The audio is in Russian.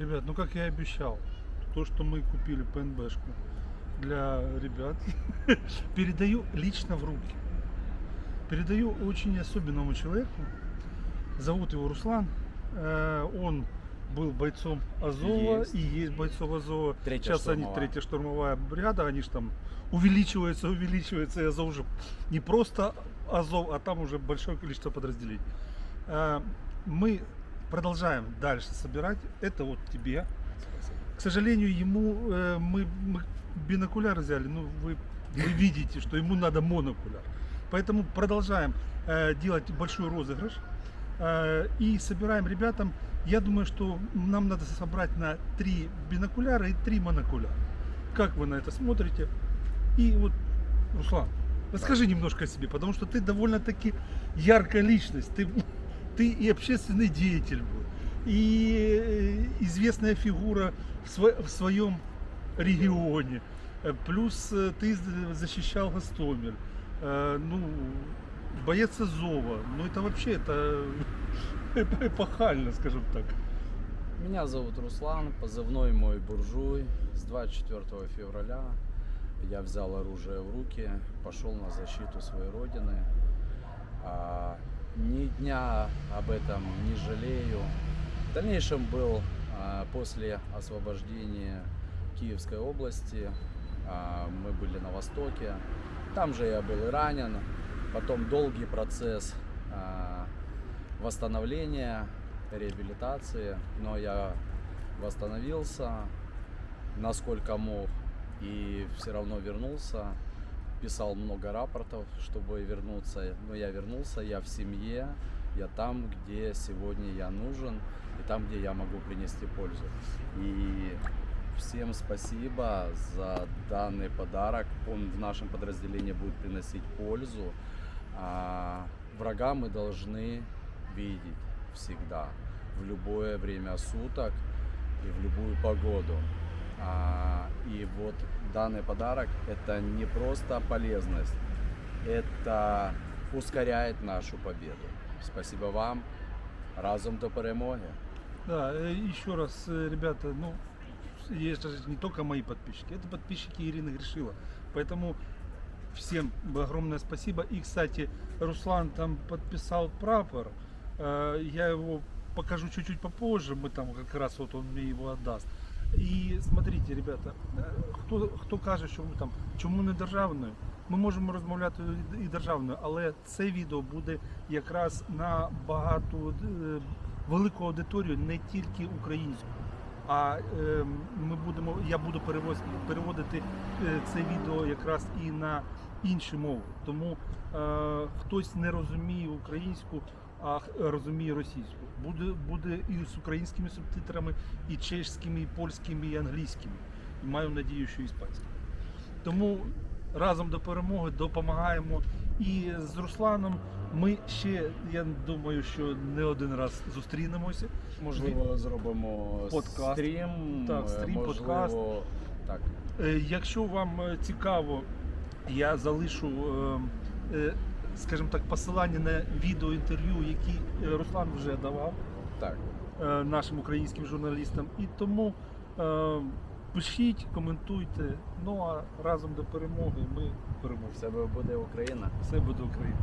Ребят, ну как я и обещал, то, что мы купили ПНБшку для ребят, передаю лично в руки. Передаю очень особенному человеку. Зовут его Руслан. Э, Он был бойцом Азова Есть. и есть бойцом Азова. Третья Сейчас они штурмовая. третья штурмовая бригада, они же там увеличиваются, увеличиваются, и Азов уже не просто Азов, а там уже большое количество подразделений. Э, Мы продолжаем дальше собирать. Это вот тебе. К сожалению, ему э, мы, мы бинокуляр взяли, ну вы, вы видите, что ему надо монокуляр. Поэтому продолжаем э, делать большой розыгрыш э, и собираем ребятам. Я думаю, что нам надо собрать на три бинокуляра и три монокуляра. Как вы на это смотрите? И вот, Руслан, расскажи немножко о себе, потому что ты довольно-таки яркая личность. Ты, ты и общественный деятель был, и э, известная фигура в, сво- в своем регионе. Э, Плюс э, ты защищал Гостомель. Э, Ну, боец Азова. Ну, это вообще это эпохально, скажем так. Меня зовут Руслан, позывной мой буржуй. С 24 февраля я взял оружие в руки, пошел на защиту своей родины. Ни дня об этом не жалею. В дальнейшем был а, после освобождения Киевской области. а, мы были на Востоке. Там же я был и ранен. Потом долгий процесс а, восстановления, реабилитации. Но я восстановился, насколько мог, и все равно вернулся. Писал много рапортов, чтобы вернуться, но я вернулся, я в семье, я там, где сегодня я нужен, и там, где я могу принести пользу. И всем спасибо за данный подарок. Он в нашем подразделении будет приносить пользу. А, врага мы должны видеть всегда, в любое время суток и в любую погоду. А, и вот данный подарок это не просто полезность, это ускоряет нашу победу. Спасибо вам. Разом до перемоги. Да, э, еще раз, э, ребята, ну, есть же не только мои подписчики, это подписчики Ирины Гришила. Поэтому всем огромное спасибо. И, кстати, Руслан там подписал прапор. Э, Я его покажу чуть-чуть попозже, мы там как раз вот он мне его отдаст. І смотрите, ребята, хто, хто каже, що ми там чому не державною, ми можемо розмовляти і державною, але це відео буде якраз на багато е, велику аудиторію, не тільки українську. А е, ми будемо, я буду переводити е, це відео якраз і на інші мови. Тому е, хтось не розуміє українську, а розуміє російську. Буде, буде і з українськими субтитрами, і чеськими, і польськими, і англійськими. І маю надію, що іспанськими. Тому разом до перемоги допомагаємо. І з Русланом ми ще, я думаю, що не один раз зустрінемося. Можливо, зробимо Подкаст. стрім. Так, стрім, можливо, подкаст. Так. Е, Якщо вам е, цікаво, я залишу, е, е, скажімо так, посилання на відеоінтерв'ю, які е, Руслан вже давав Так. е, нашим українським журналістам. І тому е, пишіть, коментуйте. Ну а разом до перемоги ми переможемо. Все буде Україна. Все буде Україна.